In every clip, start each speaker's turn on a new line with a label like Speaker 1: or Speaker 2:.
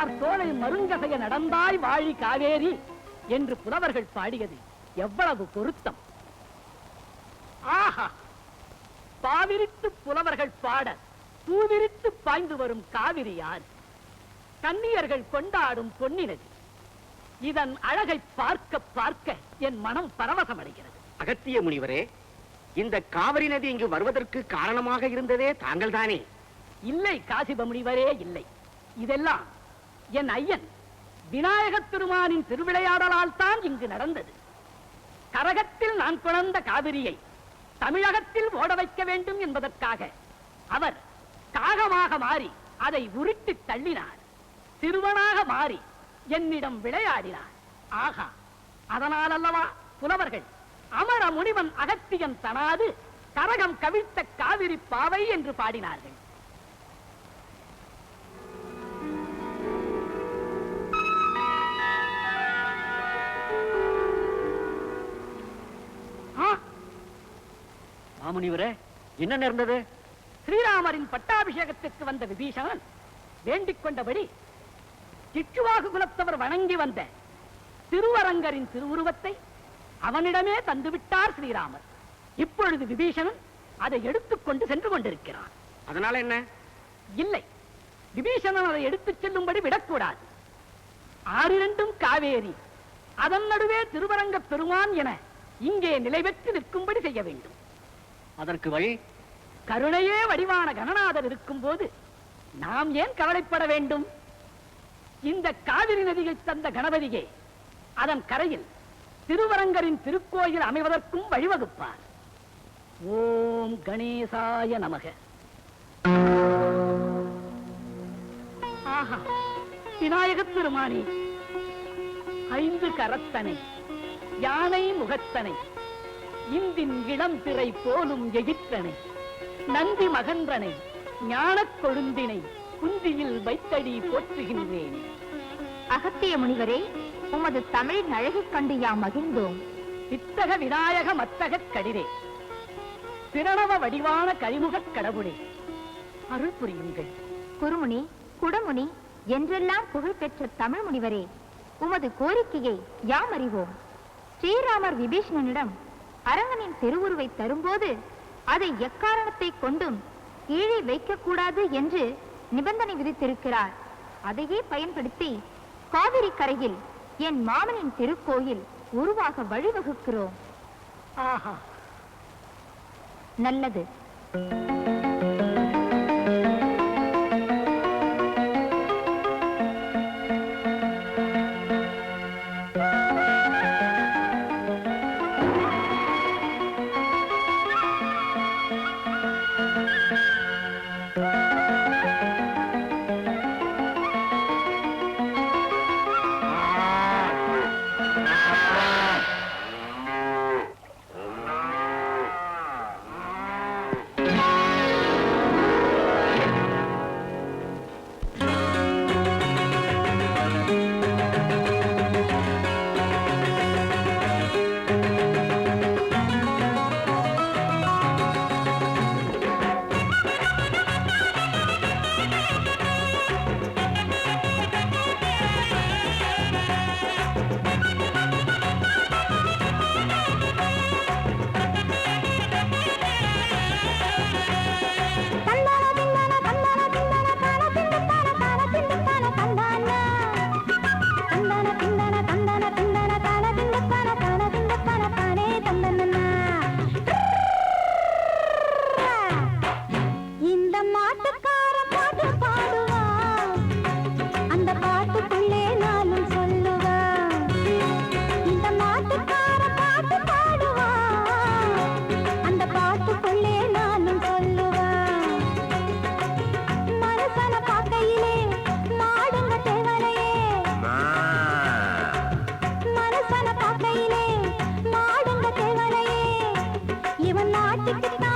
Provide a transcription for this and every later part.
Speaker 1: மன்னார் தோலை மருங்கசைய நடந்தாய் வாழி காவேரி என்று புலவர்கள் பாடியது எவ்வளவு பொருத்தம். ஆஹா! பாவிரித்து புலவர்கள் பாட பூவிரித்து பாய்ந்து வரும் காவிரி யார்? கன்னியர்கள் கொண்டாடும் பொன்னினது. இதன் அழகை பார்க்க பார்க்க என் மனம் பரவசமடைகிறது.
Speaker 2: அகத்திய முனிவரே இந்த காவிரி நதி இங்கு வருவதற்கு காரணமாக இருந்ததே தாங்கள் தானே
Speaker 1: இல்லை காசிப முனிவரே இல்லை. இதெல்லாம் என் ஐயன் விநாயகத் திருமானின் திருவிளையாடலால் தான் இங்கு நடந்தது. கரகத்தில் நான் குழந்த காவிரியை தமிழகத்தில் ஓட வைக்க வேண்டும் என்பதற்காக அவர் காகமாக மாறி அதை உருட்டி தள்ளினார். சிறுவனாக மாறி என்னிடம் விளையாடினார். ஆகா அதனால் அல்லவா புலவர்கள் அமர முனிவன் அகத்தியன் தனாது கரகம் கவிழ்த்த காவிரி பாவை என்று பாடினார்கள்.
Speaker 2: மாமுனிவரே என்ன நேர்ந்தது?
Speaker 1: ஸ்ரீராமரின் பட்டாபிஷேகத்திற்கு வந்த விபீஷணன் வேண்டிக் கொண்டபடி கிச்சுவாகு குலத்தவர் வணங்கி வந்த திருவரங்கரின் திருவுருவத்தை அவனிடமே தந்துவிட்டார் ஸ்ரீராமர். இப்பொழுது விபீஷணன் அதை எடுத்துக்கொண்டு சென்று கொண்டிருக்கிறான்.
Speaker 2: அதனால என்ன?
Speaker 1: இல்லை விபீஷணன் அதை எடுத்துச் செல்லும்படி விடக்கூடாது. ஆறிரண்டும் காவேரி அதன் நடுவே திருவரங்க பெருமான் என இங்கே நிலை பெற்று நிற்கும்படி செய்ய வேண்டும்.
Speaker 2: அதற்கு வழி
Speaker 1: கருணையே வடிவான கணநாதர் இருக்கும் போது நாம் ஏன் கவலைப்பட வேண்டும்? இந்த காவிரி நதியை தந்த கணபதியே அதன் கரையில் திருவரங்கரின் திருக்கோயில் அமைவதற்கும் வழிவகுப்பார். ஓம் கணேசாய நமக. ஆஹா விநாயகத் திருமானி ஐந்து கரத்தனை யானை முகத்தனை இந்தின் இளம் திரை போலும் எகிற்றனை நந்தி மகன்றனை ஞானக் கொழுந்தினை குந்தியில் வைத்தடி போற்றுகின்றேன்.
Speaker 3: அகத்திய முனிவரே உமது தமிழின் அழகைக் கண்டு யாம் மகிழ்ந்தோம்.
Speaker 1: வித்தக விநாயக மத்தகக் கடிரே பிரணவ வடிவான கரிமுகக் கடவுளே அருள் புரியுங்கள்.
Speaker 3: குருமுனி குடமுனி என்றெல்லாம் புகழ்பெற்ற தமிழ் முனிவரே உமது கோரிக்கையை யாம் அறிவோம். ஸ்ரீராமர் விபீஷணனிடம் அரங்கனின் திருவுருவை தரும்போது அதை எக்காரணத்தை கொண்டும் கீழே வைக்கக்கூடாது என்று நிபந்தனை விதித்திருக்கிறார். அதையே பயன்படுத்தி காவிரி கரையில் என் மாமனின் திருக்கோயில் உருவாக வழிவகுக்கிறோம். நல்லது. Bye.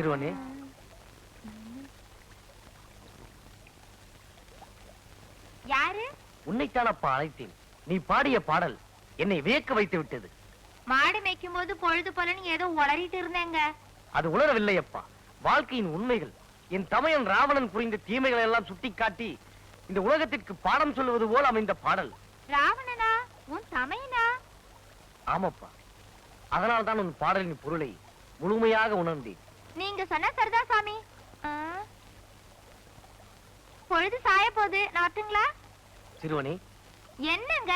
Speaker 2: சிறுவனே.
Speaker 3: யாரு?
Speaker 2: உன்னைத்தானப்பா அழைத்தேன். நீ பாடிய பாடல் என்னை வியக்க வைத்து விட்டது.
Speaker 3: மாடு மேய்க்கும் போது பொழுது போலன்னு ஏதோ உளறிட்டு இருந்தேங்க.
Speaker 2: அது உணரவில்லை அப்பா. வாழ்க்கையின் உண்மைகள் என் தமையன் ராவணன் புரிந்த தீமைகளை எல்லாம் சுட்டிக்காட்டி இந்த உலகத்திற்கு பாடம் சொல்லுவது போல் அமைந்த பாடல்.
Speaker 3: ராவணனா? உன் தமையனா?
Speaker 2: ஆமப்பா. அதனால் தான் உன் பாடலின் பொருளை முழுமையாக உணர்ந்தேன்.
Speaker 3: நீங்க சொன்ன சரிதான் சாமி. பொழுது சாய போகுது நான் வரட்டுங்களா?
Speaker 2: சிறுவனே.
Speaker 3: என்னங்க?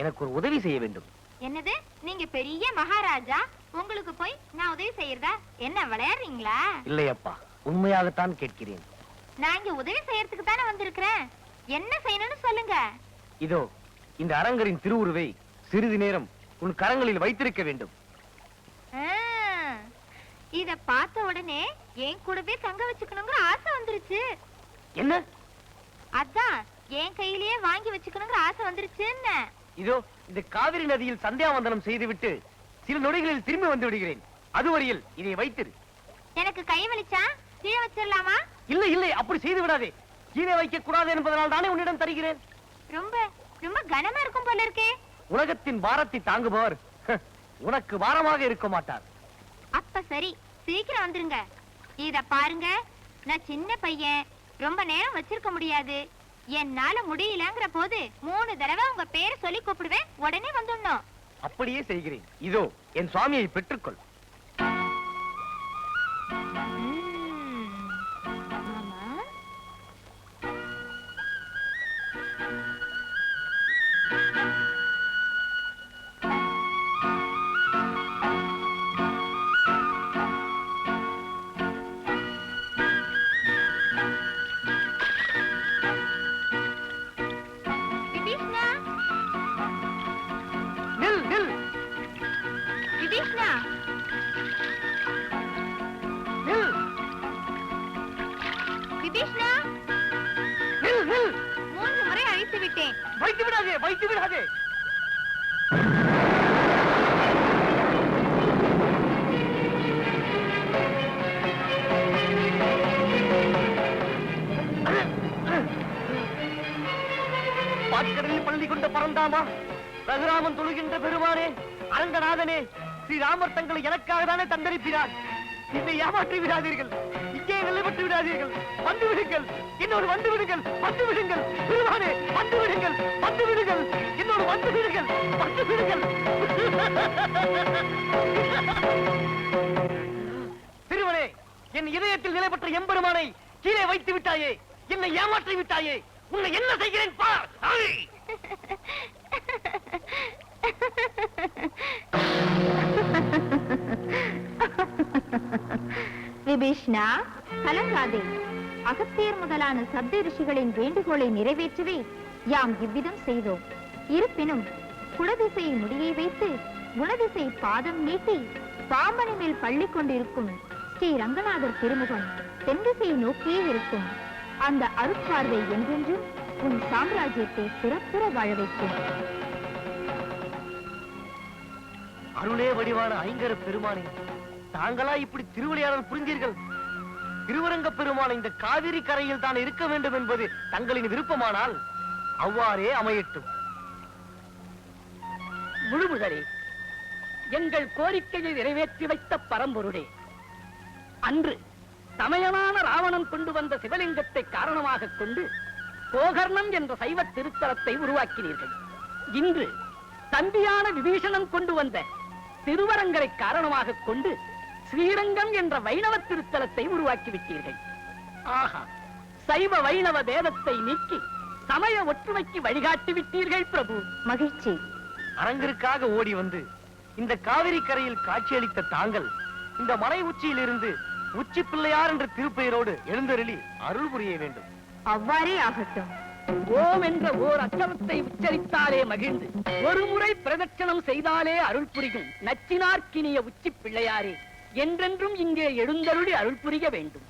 Speaker 2: எனக்கு ஒரு உதவி செய்ய வேண்டும்.
Speaker 3: என்னது? நீங்க பெரிய மகாராஜா. உங்களுக்கு போய் நான் உதவி செய்யறதா? என்ன விளையாடுறீங்களா?
Speaker 2: இல்லை அப்பா உண்மையாகத்தான் கேட்கிறேன்.
Speaker 3: நான் இங்க உதவி செய்யறதுக்கு தானே வந்திருக்கிறேன். என்ன செய்யணும்னு சொல்லுங்க.
Speaker 2: இதோ இந்த அரங்கரின் திருவுருவை சிறிது நேரம் உன் கரங்களில் வைத்திருக்க வேண்டும்.
Speaker 3: இத பார்த்த உடனே என் கூடவே தங்க வச்சுக்கணுங்கிற ஆசை வந்துருச்சு.
Speaker 2: என்ன?
Speaker 3: அதான் என் கையிலேயே வாங்கி வச்சுக்கணுங்கிற ஆசை வந்துருச்சுன்னு
Speaker 2: இதோ இந்த காவிரி நதியில் சந்தியாவந்தனம் செய்துவிட்டு சில நொடிகளில் திரும்பி வந்து விடுகிறேன். அதுவரையில் இதை வைத்திரு.
Speaker 3: எனக்கு கை வலிச்சா? கீழே வச்சிடலாமா
Speaker 2: இல்லை இல்லை அப்படி செய்து விடாதே. கீழே வைக்க கூடாது என்பதனால் தானே உன்னிடம் தருகிறேன்.
Speaker 3: ரொம்ப ரொம்ப கனமா இருக்கும் போல இருக்கே.
Speaker 2: உலகத்தின் பாரத்தை தாங்குபவர். உனக்கு பாரமாக இருக்க மாட்டார்.
Speaker 3: அப்ப சரி சீக்கிரம் வந்துருங்க. இத பாருங்க நான் சின்ன பையன் ரொம்ப நேரம் வச்சிருக்க முடியாது. என்னால முடியலங்கிற போது மூணு தடவை உங்க பேரை சொல்லி கூப்பிடுவேன் உடனே வந்துடணும்.
Speaker 2: அப்படியே செய்கிறேன். இதோ என் சுவாமியை பெற்றுக்கொள்.
Speaker 3: ஆமா
Speaker 2: வைத்து விடாதே பாட்கடலில் பள்ளி கொண்ட பரந்தாமா ரகுராமன் தொழுகின்ற பெருமானே அரங்கநாதனே ஸ்ரீராமர் தங்களை எனக்காக தானே தந்தரிப்பினார் என்னை ஏமாற்றி விடாதீர்கள். இங்கே நிலைப்பட்டு விடாதீர்கள். வந்து விடுங்கள். இன்னொரு வந்து விடுங்கள். வந்து விடுங்கள். பெருமானே வந்து விடுங்கள். வந்து விடுங்கள். இன்னொரு வந்து விடுங்கள். வந்து விடுங்கள். திருவனே என் இதயத்தில் நிலை பெற்ற எம்பெருமானை கீழே வைத்து விட்டாயே. என்னை ஏமாற்றி விட்டாயே. உன்னை என்ன செய்கிறேன் பார். ஐ!
Speaker 3: விபீஷ்ணா கலங்காதே. அகத்தியர் முதலான சப்த ரிஷிகளின் வேண்டுகோளை நிறைவேற்றவே யாம் இவ்விதம் செய்தோம். இருப்பினும் குடதிசை முடியை வைத்து குணதிசை பாதம் நீட்டி பாம்பனை மேல் பள்ளி கொண்டிருக்கும் ஸ்ரீ ரங்கநாதர் திருமுகம் தென்திசையை நோக்கியே இருக்கும். அந்த அருட்பார்வை என்றென்றும் உன் சாம்ராஜ்யத்தை சிறப்புற வாழ வைக்கும்.
Speaker 2: அருளே வடிவான ஐங்கர பெருமானே. தாங்களா இப்படி திருவிளையாடல் புரிந்தீர்கள்? திருவரங்க பெருமான இந்த காவிரி கரையில் தான் இருக்க வேண்டும் என்பது தங்களின் விருப்பமானால் அவ்வாறே அமையட்டும்.
Speaker 1: முழுமுதலே எங்கள் கோரிக்கையை நிறைவேற்றி வைத்த பரம்பொருளே அன்று சமயமான ராவணன் கொண்டு வந்த சிவலிங்கத்தை காரணமாக கொண்டு கோகர்ணம் என்ற சைவ திருத்தலத்தை உருவாக்கினீர்கள். இன்று தம்பியான விபீஷணன் கொண்டு வந்த திருவரங்கரை காரணமாக கொண்டு ஸ்ரீரங்கம் என்ற வைணவ திருத்தலத்தை உருவாக்கிவிட்டீர்கள். ஆஹா. சைவ வைணவ வேதத்தை நீக்கி சமய ஒற்றுமைக்கு வழிகாட்டி விட்டீர்கள் பிரபு.
Speaker 3: மகிழ்ச்சி.
Speaker 2: அரங்கிற்காக ஓடி வந்து இந்த காவிரி கரையில் காட்சியளித்த தாங்கள் இந்த மலை உச்சியிலிருந்து உச்சி பிள்ளையார் என்ற திருப்பெயரோடு எழுந்தருளி அருள் புரிய வேண்டும்.
Speaker 3: அவ்வாறே ஆகட்டும்.
Speaker 1: ஓம் என்ற ஓர் அச்சரத்தை உச்சரித்தாலே மகிழ்ந்து. ஒரு முறை பிரதட்சணம் செய்தாலே அருள் புரியும் நச்சினார்க்கினிய உச்சி பிள்ளையாரே. என்றென்றும் இங்கே எழுந்தருளி அருள் புரிய வேண்டும்.